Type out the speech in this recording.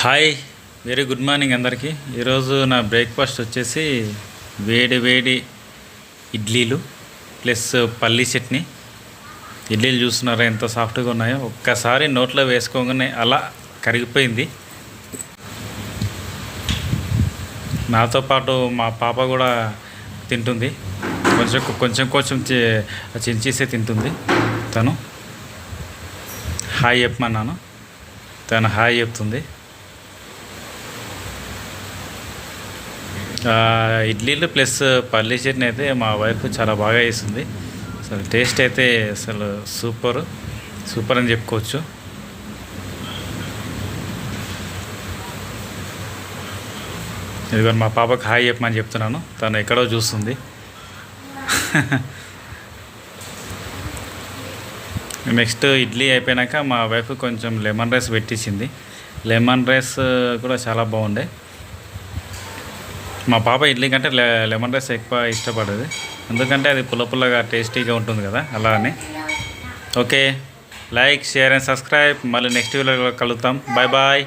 Hi very good morning అందరికీ. ఈరోజు నా బ్రేక్ఫాస్ట్ వచ్చేసి వేడి వేడి ఇడ్లీలు ప్లస్ పల్లీ చట్నీ. ఇడ్లీలు చూస్తున్నారా ఎంత సాఫ్ట్గా ఉన్నాయో? ఒక్కసారి నోట్లో వేసుకోగానే అలా కరిగిపోయింది. నాతో పాటు మా పాప కూడా తింటుంది. కొంచెం కొంచెం కొంచెం చించేసే తింటుంది తను. హాయ్ చెప్పమన్నాను. తను హాయ్ చెప్తుంది. ఇడ్లీలు ప్లస్ పల్లీ చట్నీ అయితే మా వైఫ్ చాలా బాగా వేసింది అసలు టేస్ట్ అయితే అసలు సూపర్ సూపర్ అని చెప్పుకోవచ్చు. ఇదిగో మా పాపకు హాయ్ చెప్పమని చెప్తున్నాను. తను ఎక్కడో చూస్తుంది. నెక్స్ట్ ఇడ్లీ అయిపోయినాక మా వైఫ్ కొంచెం లెమన్ రైస్ పెట్టించింది. లెమన్ రైస్ కూడా చాలా బాగుండే. మా పాప ఇడ్లీ కంటే లె లెమన్ రైస్ ఎక్కువ ఇష్టపడేది. ఎందుకంటే అది పుల్ల పుల్లగా టేస్టీగా ఉంటుంది కదా అలా అని. Okay. Like share and subscribe. మళ్ళీ నెక్స్ట్ వీడియోలో కలుగుతాం బాయ్ బాయ్.